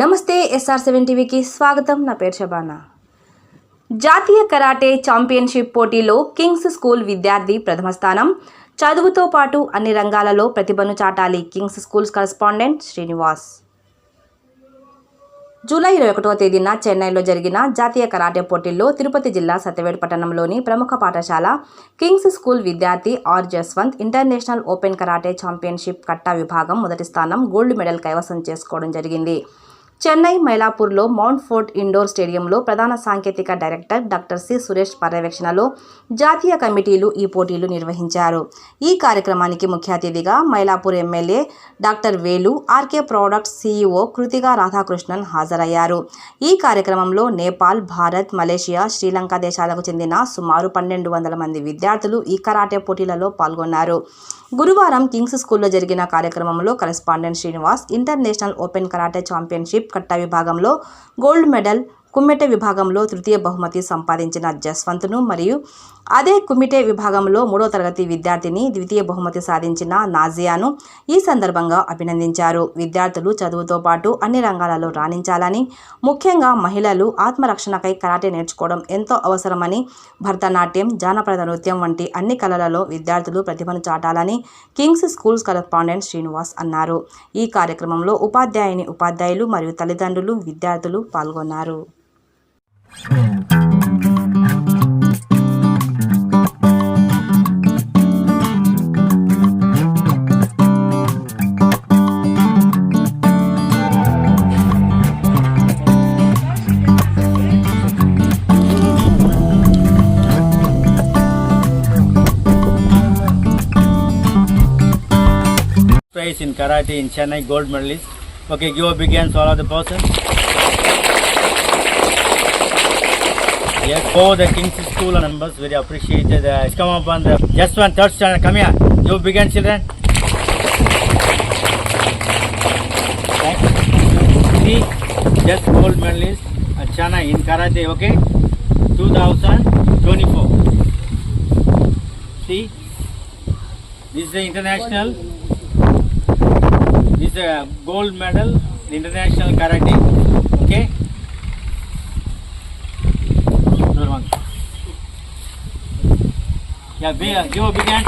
నమస్తే SR seven టీవీకి స్వాగతం. నా పేరు శబానా. జాతీయ కరాటే ఛాంపియన్షిప్ పోటీలో కింగ్స్ స్కూల్ విద్యార్థి ప్రథమ స్థానం. చదువుతో పాటు అన్ని రంగాలలో ప్రతిభను చాటాలి Kings schools correspondent Srinivas. July ఇరవై ఒకటవ తేదీన చెన్నైలో జరిగిన జాతీయ కరాటే పోటీల్లో తిరుపతి జిల్లా సత్యవేడు పట్టణంలోని ప్రముఖ పాఠశాల కింగ్స్ స్కూల్ విద్యార్థి R Jaswanth international open karate championship kata విభాగం మొదటి స్థానం గోల్డ్ మెడల్ కైవసం చేసుకోవడం జరిగింది. చెన్నై మైలాపూర్లో మౌంట్ ఫోర్ట్ ఇండోర్ స్టేడియంలో ప్రధాన సాంకేతిక డైరెక్టర్ డాక్టర్ సి సురేష్ పర్యవేక్షణలో జాతీయ కమిటీలు ఈ పోటీలు నిర్వహించారు. ఈ కార్యక్రమానికి ముఖ్య అతిథిగా Mylapore MLA doctor Velu RK products CEO Krithiga Radhakrishnan హాజరయ్యారు. ఈ కార్యక్రమంలో నేపాల్ భారత్ మలేషియా శ్రీలంక దేశాలకు చెందిన సుమారు పన్నెండు వందల మంది విద్యార్థులు ఈ కరాటే పోటీలలో పాల్గొన్నారు. గురువారం కింగ్స్ స్కూల్లో జరిగిన కార్యక్రమంలో correspondent Srinivas international open karate championship kata విభాగంలో గోల్డ్ మెడల్ కుమ్మెట విభాగంలో తృతీయ బహుమతి సంపాదించిన జస్వంత్ను మరియు అదే కుమ్మిటే విభాగంలో మూడో తరగతి విద్యార్థిని ద్వితీయ బహుమతి సాధించిన నాజియాను ఈ సందర్భంగా అభినందించారు. విద్యార్థులు చదువుతో పాటు అన్ని రంగాలలో రాణించాలని ముఖ్యంగా మహిళలు ఆత్మరక్షణకై కరాటే నేర్చుకోవడం ఎంతో అవసరమని భరతనాట్యం జానపద నృత్యం వంటి అన్ని కళలలో విద్యార్థులు ప్రతిభను చాటాలని కింగ్స్ స్కూల్స్ కరస్పాండెంట్ శ్రీనివాస్ అన్నారు. ఈ కార్యక్రమంలో ఉపాధ్యాయుని ఉపాధ్యాయులు మరియు తల్లిదండ్రులు విద్యార్థులు పాల్గొన్నారు. In karate in Chennai, gold medalist. Okay, give a big hand to all of the person. Yes, for the King's School members, very appreciated. Uh, it's come up on the just one third standard. Come here. you begin, children. See, just gold medalist Chennai in karate. Okay, 2024. See, this is the international. This is a gold medal in international karate. Big, uh, give a big hand.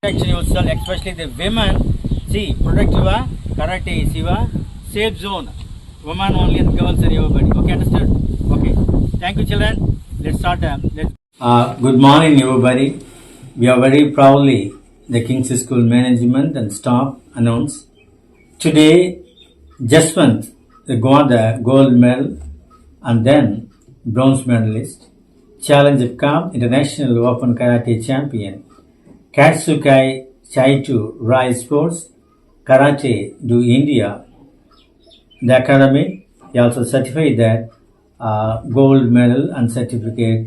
protection yourself, especially the women. See, protect your karate your safe zone. Women only and girls and everybody. Okay, understood? Okay. Thank you, children. Let's start. Uh, let's. Uh, good morning, everybody. We are very proudly the King's School management and staff announce today Jaswant got the gold medal and then bronze medalist, Challenge of Cup International Open Karate Champion, Katsukai Chaitu Rai Sports, Karate do India. The academy he also certified that uh, gold medal and certificate,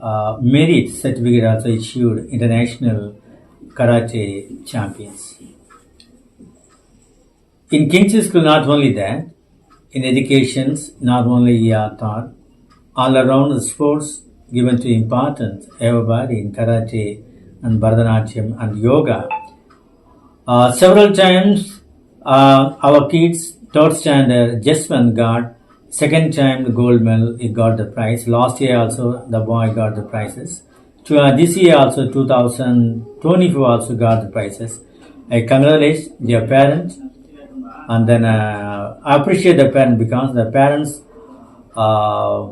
uh, merit certificate also issued international karate champions. In King's School, not only that, in educations, not only are taught, all around the sports given to importance, everybody in karate and Bharatanatyam and yoga. Uh, several times, uh, our kids, third standard, Jasmine got second time the gold medal, he got the prize. Last year also, the boy got the prizes. To, uh, this year also, 2024 also got the prizes. I congratulate their parents and then uh, I appreciate the parents because the parents, uh,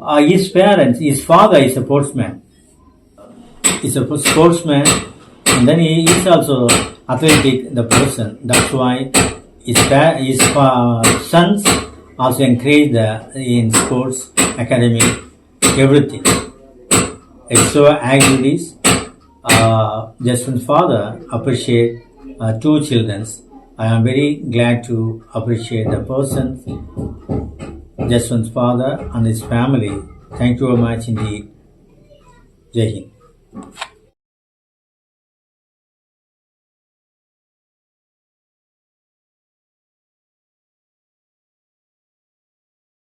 uh, his parents, his father is a sportsman. He's a sportsman and then he is also athletic, the person. That's why his, his sons also the, in sports, academy, everything. Extra activities. Uh, Justin's father appreciate uh, two childrens. I am very glad to appreciate the person, Justin's father and his family. Thank you very much indeed. Jai Hind.